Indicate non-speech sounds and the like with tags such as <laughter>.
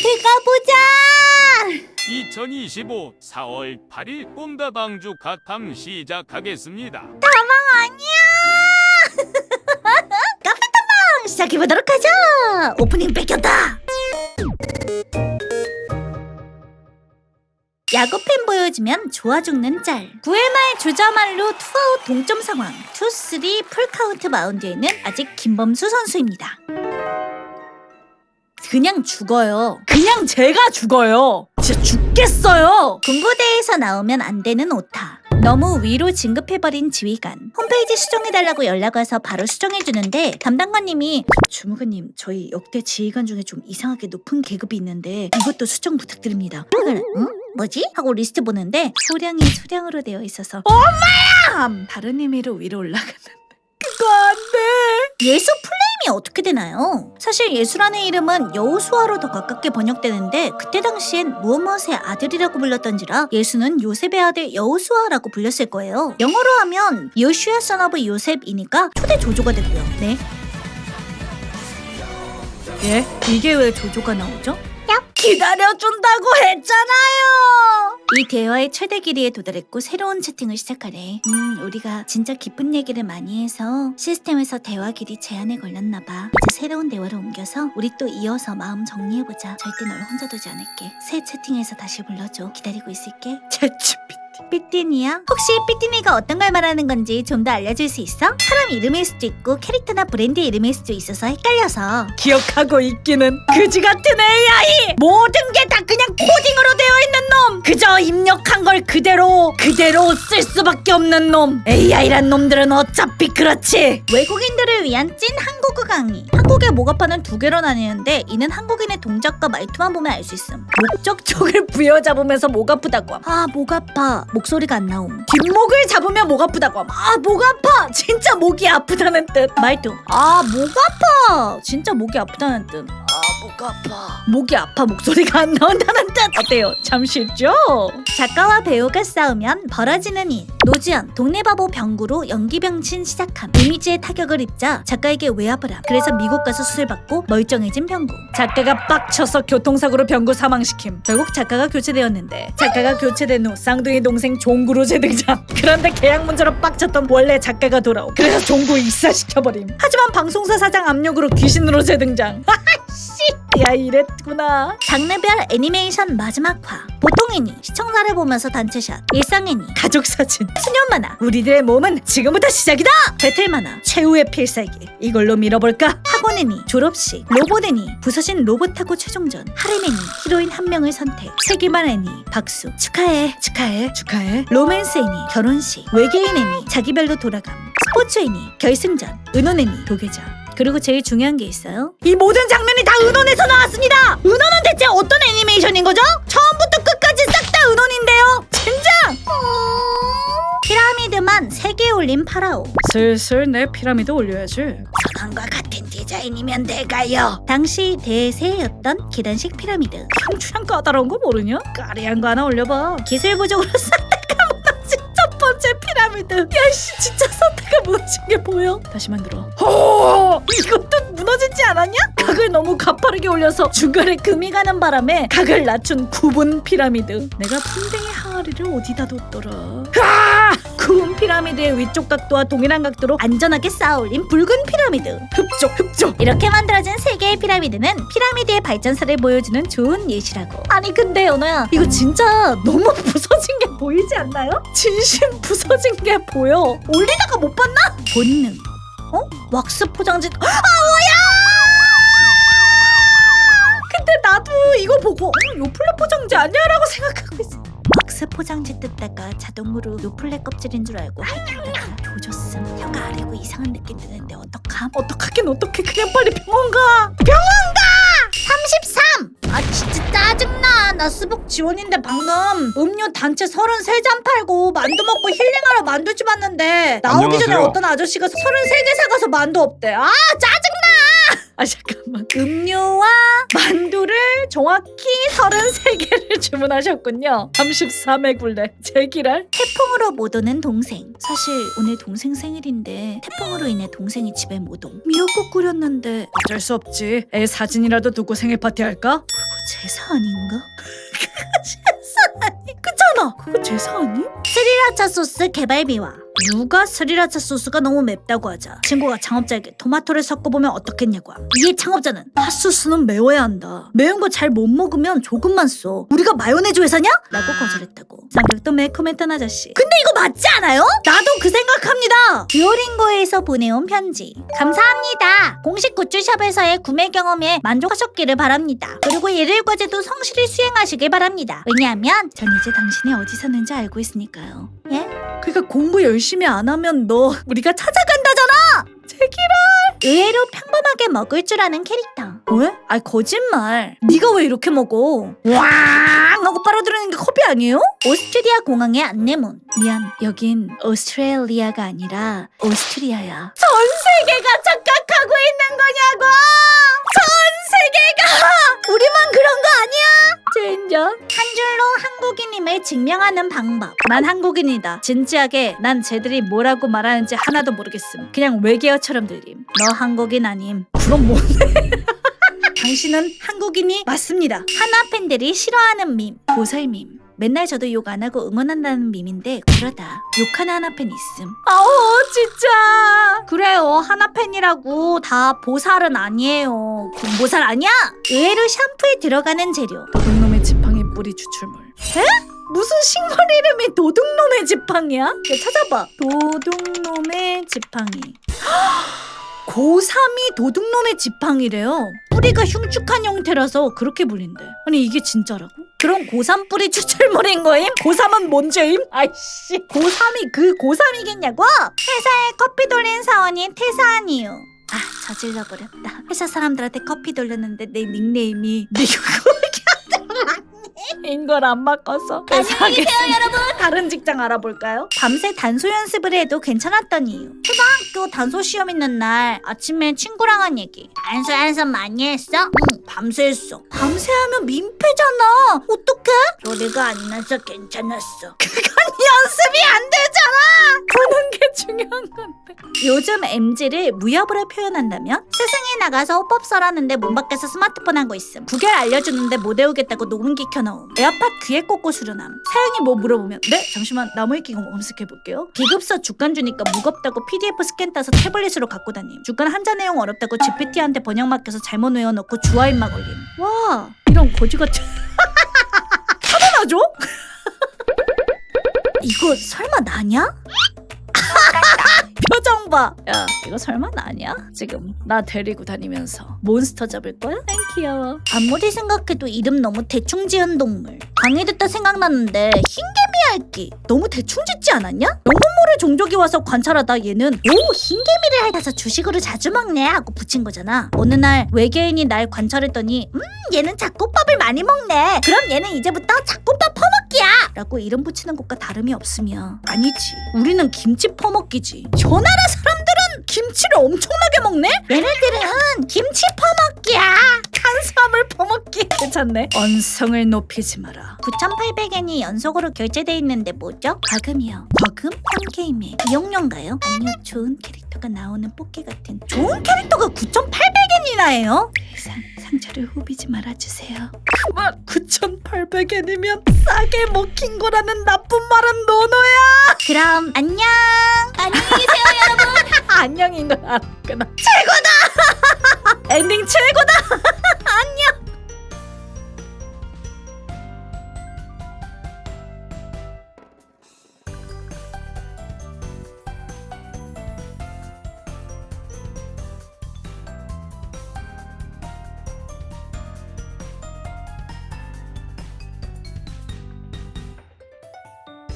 들어가보자. 2025 4월 8일 꼼다방주 갓함 시작하겠습니다. 아니야. <laughs> 카페탐방 시작해보도록 하자 오프닝 뺏겼다. 야구팬 보여주면 좋아 죽는 짤. 9회 말 주자말로 투아웃 동점 상황. 투쓰리 풀카운트 마운드에는 아직 김범수 선수입니다 그냥 죽어요. 그냥 제가 죽어요. 진짜 죽겠어요. 군부대에서 나오면 안 되는 오타. 너무 위로 진급해버린 지휘관. 홈페이지 수정해달라고 연락 와서 바로 수정해주는데 담당관님이 주무관님 저희 역대 지휘관 중에 좀 이상하게 높은 계급이 있는데 이것도 수정 부탁드립니다. 응? 뭐지? 하고 리스트 보는데 소량이 소량으로 되어 있어서 엄마야! 다른 의미로 위로 올라갔는 데 그거 안돼 예수 플레임이 어떻게 되나요? 사실 예수라는 이름은 여호수아로 더 가깝게 번역되는데 그때 당시엔 무엇무엇의 아들이라고 불렀던지라 예수는 요셉의 아들 여호수아라고 불렸을 거예요. 영어로 하면 요슈아 선 오브 요셉이니까 초대 조조가 되고요. 네. 예? 이게 왜 조조가 나오죠? 기다려준다고 했잖아요. 이 대화의 최대 길이에 도달했고 새로운 채팅을 시작하래. 음, 우리가 진짜 기쁜 얘기를 많이 해서 시스템에서 대화 길이 제한에 걸렸나 봐. 이제 새로운 대화로 옮겨서 우리 또 이어서 마음 정리해보자. 절대 널 혼자 두지 않을게. 새 채팅에서 다시 불러줘. 기다리고 있을게. <laughs> 채츠피티. 삐띠니야? 혹시 삐띠니가 어떤 걸 말하는 건지 좀 더 알려줄 수 있어? 사람 이름일 수도 있고 캐릭터나 브랜드 이름일 수도 있어서 헷갈려서 기억하고 있기는 그지 같은 AI 모든 게 다 그냥 코딩으로 그저 입력한 걸 그대로 그대로 쓸 수밖에 없는 놈 AI란 놈들은 어차피 그렇지 외국인들을 위한 찐 한국어 강의 한국의 목아파는 두 개로 나뉘는데 이는 한국인의 동작과 말투만 보면 알 수 있음 목적 쪽을 <laughs> 부여잡으면서 목 아프다고 함. 아, 목 아파. 목소리가 안 나옴. 뒷목을 잡으면 목 아프다고 함. 아, 목 아파. 진짜 목이 아프다는 뜻. 말투. 아, 목 아파. 진짜 목이 아프다는 뜻. 아, 목 아파. 목이 아파 목소리가 안 나온다는 뜻. 어때요? 참 쉽죠? 작가와 배우가 싸우면 벌어지는 일. 노지연, 동네 바보 병구로 연기병신 시작함. 이미지에 타격을 입자 작가에게 외압을 함. 그래서 미국 가서 수술받고 멀쩡해진 병구. 작가가 빡쳐서 교통사고로 병구 사망시킴. 결국 작가가 교체되었는데 작가가 교체된 후 쌍둥이 동생 종구로 재등장. <laughs> 그런데 계약 문제로 빡쳤던 원래 작가가 돌아오. 그래서 종구 입사시켜버림. 하지만 방송사 사장 압력으로 귀신으로 재등장. <laughs> 씨, 야 이랬구나. 장르별 애니메이션 마지막 화. 보통 애니 시청자를 보면서 단체샷. 일상 애니 가족 사진. 수년 만화. 우리들의 몸은 지금부터 시작이다. 배틀 만화 최후의 필살기. 이걸로 밀어볼까? 학원 애니 졸업식. 로봇 애니 부서진 로봇하고 최종전. 하렘 애니 히로인 한 명을 선택. 세기만 애니 박수. 축하해 축하해 축하해. 로맨스 애니 결혼식. 외계인 애니 자기별로 돌아감. 스포츠 애니 결승전. 은혼 애니 도계자. 그리고 제일 중요한 게 있어요. 이 모든 장면이 다 은혼에서 나왔습니다. 은혼은 대체 어떤 애니메이션인 거죠? 처음부터 끝까지 싹 다 은혼인데요. 진짜. 피라미드만 3개 올린 파라오. 슬슬 내 피라미드 올려야지. 서강과 같은 디자인이면 돼가요. 당시 대세였던 계단식 피라미드. 형추랑 까다로운 거 모르냐? 까리한 거 하나 올려봐. 기술 부족으로 첫 피라미드. 야씨 진짜 사태가 무너진 게 보여? 다시 만들어. 호! 이것도 무너지지 않았냐? 각을 너무 가파르게 올려서 중간에 금이 가는 바람에 각을 낮춘 구분 피라미드. 내가 풍뎅이 항아리를 어디다 뒀더라? 아! 구분 피라미드의 위쪽 각도와 동일한 각도로 안전하게 쌓아올린 붉은 피라미드. 흡족, 흡족. 이렇게 만들어진 세 개의 피라미드는 피라미드의 발전사를 보여주는 좋은 예시라고. 아니 근데 연호야, 이거 진짜 너무 <laughs> 부서진 게 보이지 않나요? 진심 부서진 게 보여. 올리다가 못 봤나? 본능. 어? 왁스 포장지. 아 뭐야! 근데 나도 이거 보고 어, 요플레 포장지 아니야 라고 생각하고 있어. 왁스 포장지 뜯다가 자동으로 요플레 껍질인 줄 알고 핥다가 조졌음. 혀가 아래고 이상한 느낌 드는데 어떡함? 어떡하긴 어떡해. 그냥 빨리 병원 가. 병원 가! 33! 아 진짜 짜증나. 나 수복 지원인데 방금 음료 단체 33잔 팔고 만두 먹고 힐링하러 만두집 왔는데 나오기 전에 안녕하세요. 어떤 아저씨가 33개 사가서 만두 없대. 아 짜증나! 아 잠깐만 음료와 만두를 정확히 33개를 <laughs> 주문하셨군요 33회 굴레 제기랄 태풍으로 못 오는 동생 사실 오늘 동생 생일인데 태풍으로 인해 동생이 집에 못 옴. 미역국 끓였는데 어쩔 수 없지 애 사진이라도 두고 생일 파티 할까? 그거 제사 아닌가? <laughs> 그거 제사 아니 그잖아 그거 제사 아니? 스리라차 소스 개발비와 누가 스리라차 소스가 너무 맵다고 하자. 친구가 창업자에게 토마토를 섞어보면 어떻겠냐고. 함. 이에 창업자는 핫소스는 매워야 한다. 매운 거 잘 못 먹으면 조금만 써. 우리가 마요네즈 회사냐? 라고 거절했다고. 성격도 매콤했던 아저씨. 근데 이거 맞지 않아요? 나도 그 생각합니다. 듀오링고에서 보내온 편지. 감사합니다. 공식 굿즈샵에서의 구매 경험에 만족하셨기를 바랍니다. 그리고 일일 과제도 성실히 수행하시길 바랍니다. 왜냐하면 전 이제 당신이 어디 사는지 알고 있으니까요. 예? 그러니까 공부 열심히 안 하면 너 우리가 찾아간다잖아. 제기랄. 의외로 평범하게 먹을 줄 아는 캐릭터. 왜? 아 거짓말. 네가 왜 이렇게 먹어? 왕 하고 빨아들이는 게 컵이 아니에요? 오스트리아 공항의 안내문. 미안, 여긴 오스트레일리아가 아니라 오스트리아야. 전 세계가 착각하고 있는 거냐고! 전 세계가! 우리만 그런 거 아니야? 젠장. 한 줄로 한국인임을 증명하는 방법. 난 한국인이다. 진지하게 난 쟤들이 뭐라고 말하는지 하나도 모르겠음. 그냥 외계어처럼 들림. 너 한국인 아님. 그럼 뭐네? 당신은 한국인이 맞습니다. 하나 팬들이 싫어하는 밈. 보살 밈. 맨날 저도 욕 안 하고 응원한다는 밈인데 그러다 욕하는 하나 팬 있음. 아우 진짜. 그래요 하나 팬이라고 다 보살은 아니에요. 그럼 보살 아니야? 의외로 샴푸에 들어가는 재료. 도둑놈의 지팡이 뿌리 추출물. 에? 무슨 식물 이름이 도둑놈의 지팡이야? 야, 찾아봐. 도둑놈의 지팡이. <gasps> 고3이 도둑놈의 지팡이래요. 뿌리가 흉측한 형태라서 그렇게 불린대. 아니 이게 진짜라고? 그럼 고3 뿌리 추출물인 거임? 고3은 뭔 죄임? 아이씨 고3이 그 고3이겠냐고? 회사에 커피 돌린 사원이 퇴사한 이유 아 저질러 버렸다 회사 사람들한테 커피 돌렸는데 내 닉네임이 인걸 안 바꿔서 안녕히 계세요 여러분 다른 직장 알아볼까요? 밤새 단소 연습을 해도 괜찮았던 이유 초등 학교 단소 시험 있는 날 아침에 친구랑 한 얘기. 단소 연습 많이 했어? 응 밤새 했어. 밤새 하면 민폐잖아. 어떡해? 소리가 안 나서 괜찮았어. <laughs> 그건 연습이 안 되잖아! 보는 게 중요한 건데. 요즘 MZ를 무협으로 표현한다면? 세상에 나가서 호법 써라는데 문 밖에서 스마트폰 한거 있음. 구결 알려주는데 못 외우겠다고 녹음기 켜놓음. 에어팟 귀에 꽂고 수련함. 사연이 뭐 물어보면? 네? 잠시만 나무위키 검색해볼게요. 기급서 주간 주니까 무겁다고 PDF 스캔 따서 태블릿으로 갖고 다님 주간 한자 내용 어렵다고 GPT한테 번역 맡겨서 잘못 외워놓고 주화인마 걸림 와 이런 거지 같은 <laughs> 화나나죠? <laughs> 이거 설마 나냐? 봐. 야, 이거 설마 나냐? 지금 나 데리고 다니면서 몬스터 잡을 거야? 안 귀여워. 아무리 생각해도 이름 너무 대충 지은 동물. 강의 듣다 생각났는데 흰개미 알기 너무 대충 짓지 않았냐? 영문모를 종족이 와서 관찰하다 얘는 오 흰개미를 핥아서 주식으로 자주 먹네 하고 붙인 거잖아. 어느 날 외계인이 날 관찰했더니 음 얘는 잡곡밥을 많이 먹네. 그럼 얘는 이제부터 잡곡밥 퍼 먹기야. 라고 이름 붙이는 것과 다름이 없으며 아니지. 우리는 김치 퍼먹기지. 저 나라 사람들은 김치를 엄청나게 먹네? 얘네들은 김치 퍼먹기야 탄수화물 퍼먹기 괜찮네 언성을 높이지 마라 9,800엔이 연속으로 결제돼 있는데 뭐죠? 과금이요 과금? 한 게임에 이용료인가요? 아니요 좋은 캐릭터가 나오는 뽑기 같은 좋은 캐릭터가 9,800엔이나 해요? 상, 상처를 후비지 말아주세요 그만 9,800엔이면 싸게 먹힌 거라는 나쁜 말은 노노야. 그럼 안녕. 안녕히 계세요 <laughs> 여러분. 안녕인 걸 알았구나. 최고다. 엔딩 최고다.